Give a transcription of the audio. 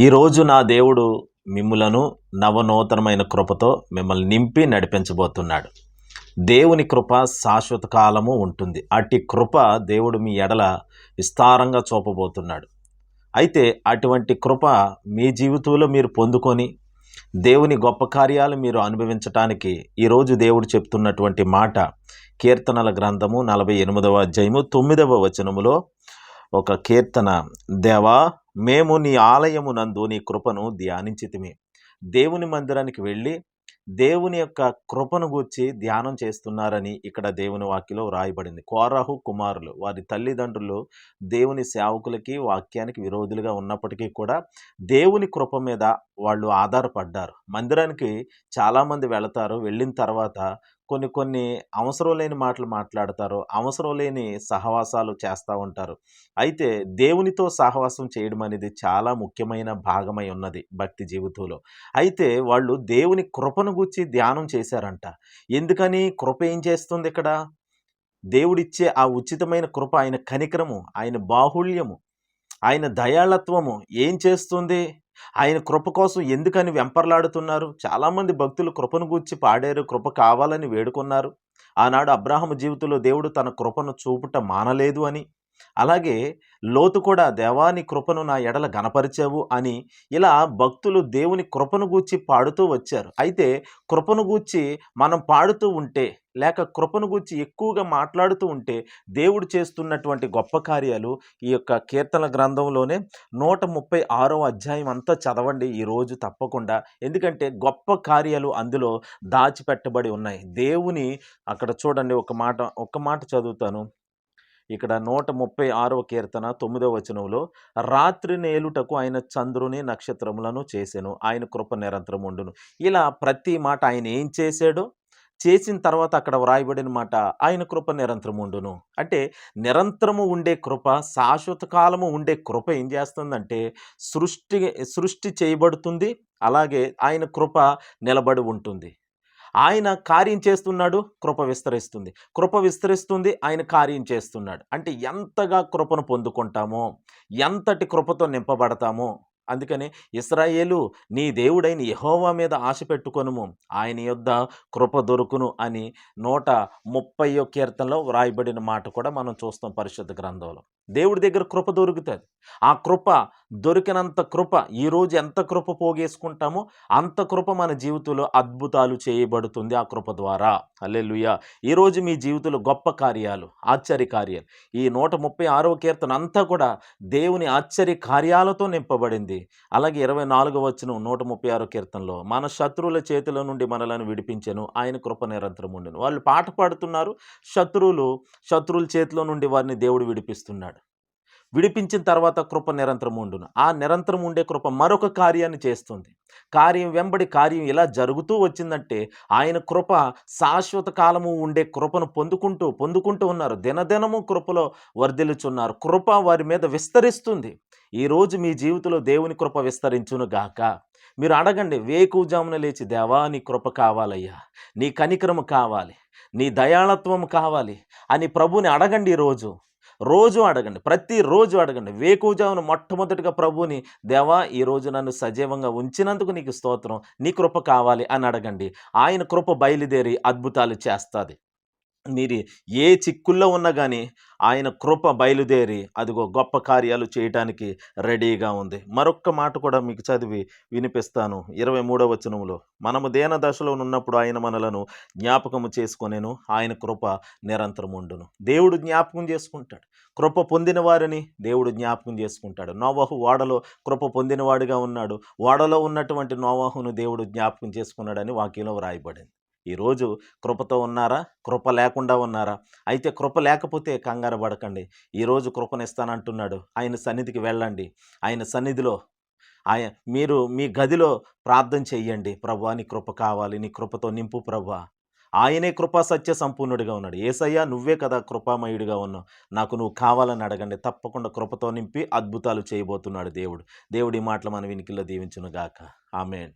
ఈరోజు నా దేవుడు మిమ్ములను నవనూతనమైన కృపతో మిమ్మల్ని నింపి నడిపించబోతున్నాడు. దేవుని కృప శాశ్వత కాలము ఉంటుంది. అట్టి కృప దేవుడు మీ ఎడల విస్తారంగా చూపబోతున్నాడు. అయితే అటువంటి కృప మీ జీవితంలో మీరు పొందుకొని దేవుని గొప్ప కార్యాలు మీరు అనుభవించటానికి ఈరోజు దేవుడు చెప్తున్నటువంటి మాట కీర్తనల గ్రంథము నలభై ఎనిమిదవ అధ్యాయము తొమ్మిదవ వచనములో ఒక కీర్తన దేవా మేము నీ ఆలయము నందు నీ కృపను ధ్యానించితిమి. దేవుని మందిరానికి వెళ్ళి దేవుని యొక్క కృపను గూర్చి ధ్యానం చేస్తున్నారని ఇక్కడ దేవుని వాక్యలో వ్రాయబడింది. కోరాహు కుమారులు వారి తల్లిదండ్రులు దేవుని సేవకులకి వాక్యానికి విరోధులుగా ఉన్నప్పటికీ కూడా దేవుని కృప మీద వాళ్ళు ఆధారపడ్డారు. మందిరానికి చాలామంది వెళతారు. వెళ్ళిన తర్వాత కొన్ని కొన్ని అవసరం లేని మాటలు మాట్లాడతారు. అవసరం లేని సహవాసాలు చేస్తూ ఉంటారు. అయితే దేవునితో సహవాసం చేయడం అనేది చాలా ముఖ్యమైన భాగమై ఉన్నది భక్తి జీవితంలో. అయితే వాళ్ళు దేవుని కృపను గురించి ధ్యానం చేశారంట. ఎందుకని? కృప ఏం చేస్తుంది ఇక్కడ? దేవుడిచ్చే ఆ ఉచితమైన కృప ఆయన కనికరము ఆయన బాహుళ్యము ఆయన దయాళత్వము ఏం చేస్తుంది? ఆయన కృప కోసం ఎందుకని వెంపర్లాడుతున్నారు? చాలామంది భక్తులు కృపను గూర్చి పాడారు కృప కావాలని వేడుకున్నారు. ఆనాడు అబ్రాహం జీవితంలో దేవుడు తన కృపను చూపుట మానలేదు అని అలాగే లోతు కూడా దేవాని కృపను నా ఎడల గనపరిచావు అని ఇలా భక్తులు దేవుని కృపను గూర్చి పాడుతూ వచ్చారు. అయితే కృపను గూర్చి మనం పాడుతూ ఉంటే లేక కృపను గూర్చి ఎక్కువగా మాట్లాడుతూ ఉంటే దేవుడు చేస్తున్నటువంటి గొప్ప కార్యాలు ఈ యొక్క కీర్తన గ్రంథంలోనే నూట ముప్పై ఆరో అధ్యాయం అంతా చదవండి ఈరోజు తప్పకుండా. ఎందుకంటే గొప్ప కార్యాలు అందులో దాచిపెట్టబడి ఉన్నాయి. దేవుని అక్కడ చూడండి ఒక మాట ఒక మాట చదువుతాను. ఇక్కడ నూట ముప్పై ఆరవ కీర్తన తొమ్మిదవ వచనంలో రాత్రి నేలుటకు ఆయన చంద్రుని నక్షత్రములను చేశాను ఆయన కృప నిరంతరం ఉండును. ఇలా ప్రతి మాట ఆయన ఏం చేశాడో? చేసిన తర్వాత అక్కడ వ్రాయబడిన మాట ఆయన కృప నిరంతరం ఉండును. అంటే నిరంతరము ఉండే కృప శాశ్వత కాలము ఉండే కృప ఏం చేస్తుందంటే సృష్టి సృష్టి చేయబడుతుంది అలాగే ఆయన కృప నిలబడి ఉంటుంది. ఆయన కార్యం చేస్తున్నాడు కృప విస్తరిస్తుంది. కృప విస్తరిస్తుంది ఆయన కార్యం చేస్తున్నాడు. అంటే ఎంతగా కృపను పొందుకుంటామో ఎంతటి కృపతో నింపబడతామో అందుకని ఇస్రాయేలు నీ దేవుడైన యహోవా మీద ఆశ పెట్టుకొనుము. ఆయన యొద్ద కృప దొరుకును అని నూట ముప్పయో కీర్తనలో వ్రాయబడిన మాట కూడా మనం చూస్తాం పరిశుద్ధ గ్రంథంలో. దేవుడి దగ్గర కృప దొరుకుతుంది. ఆ కృప దొరికినంత కృప ఈరోజు ఎంత కృప పోగేసుకుంటామో అంత కృప మన జీవితంలో అద్భుతాలు చేయబడుతుంది ఆ కృప ద్వారా. అల్లెలుయ ఈరోజు మీ జీవితంలో గొప్ప కార్యాలు ఆశ్చర్య కార్యాలు. ఈ నూట ముప్పై ఆరవ కీర్తన అంతా కూడా దేవుని ఆశ్చర్య కార్యాలతో నింపబడింది. అలాగే ఇరవై నాలుగవ వచ్చిన నూట ముప్పై ఆరో కీర్తనలో మన శత్రువుల చేతిలో నుండి మనలను విడిపించను ఆయన కృప నిరంతరం ఉండను. వాళ్ళు పాట పాడుతున్నారు శత్రువులు శత్రువుల చేతిలో నుండి వారిని దేవుడు విడిపిస్తున్నాడు. విడిపించిన తర్వాత కృప నిరంతరం ఉండును. ఆ నిరంతరం ఉండే కృప మరొక కార్యాన్ని చేస్తుంది. కార్యం వెంబడి కార్యం ఇలా జరుగుతూ వచ్చిందంటే ఆయన కృప శాశ్వత కాలము ఉండే కృపను పొందుకుంటూ పొందుకుంటూ ఉన్నారు. దినదినము కృపలో వర్ధిల్లుచున్నారు. కృప వారి మీద విస్తరిస్తుంది. ఈరోజు మీ జీవితంలో దేవుని కృప విస్తరించును గాక. మీరు అడగండి వేకుజామున లేచి దేవా నీ కృప కావాలయ్యా. నీ కనికరము కావాలి. నీ దయాళత్వం కావాలి అని ప్రభుని అడగండి ఈరోజు రోజు అడగండి ప్రతిరోజు అడగండి. వేకుజామున మొట్టమొదటిగా ప్రభుని దేవా ఈరోజు నన్ను సజీవంగా ఉంచినందుకు నీకు స్తోత్రం నీ కృప కావాలి అని అడగండి. ఆయన కృప బయలుదేరి అద్భుతాలు చేస్తుంది. మీరు ఏ చిక్కుల్లో ఉన్నా కానీ ఆయన కృప బయలుదేరి అదిగో గొప్ప కార్యాలు చేయటానికి రెడీగా ఉంది. మరొక్క మాట కూడా మీకు చదివి వినిపిస్తాను. ఇరవై మూడవ వచనంలో మనము దేన దశలో ఉన్నప్పుడు ఆయన మనలను జ్ఞాపకము చేసుకొనేను. ఆయన కృప నిరంతరం ఉండును దేవుడు జ్ఞాపకం చేసుకుంటాడు. కృప పొందిన వారిని దేవుడు జ్ఞాపకం చేసుకుంటాడు. నోవాహు ఓడలో కృప పొందినవాడిగా ఉన్నాడు. ఓడలో ఉన్నటువంటి నోవాహును దేవుడు జ్ఞాపకం చేసుకున్నాడని వాక్యంలో వ్రాయబడింది. ఈరోజు కృపతో ఉన్నారా? కృప లేకుండా ఉన్నారా? అయితే కృప లేకపోతే కంగారు పడకండి. ఈరోజు కృపనిస్తానంటున్నాడు. ఆయన సన్నిధికి వెళ్ళండి. ఆయన సన్నిధిలో ఆయ మీరు మీ గదిలో ప్రార్థన చెయ్యండి. ప్రభా నీ కృప కావాలి. నీ కృపతో నింపు ప్రభా. ఆయనే కృపా సత్య సంపూర్ణుడిగా ఉన్నాడు. ఏసయ్యా నువ్వే కదా కృపామయుడిగా ఉన్నావు. నాకు నువ్వు కావాలని అడగండి. తప్పకుండా కృపతో నింపి అద్భుతాలు చేయబోతున్నాడు దేవుడు. దేవుడి మాటలు మన వినికిల్లో దీవించునుగాక. ఆమెన్.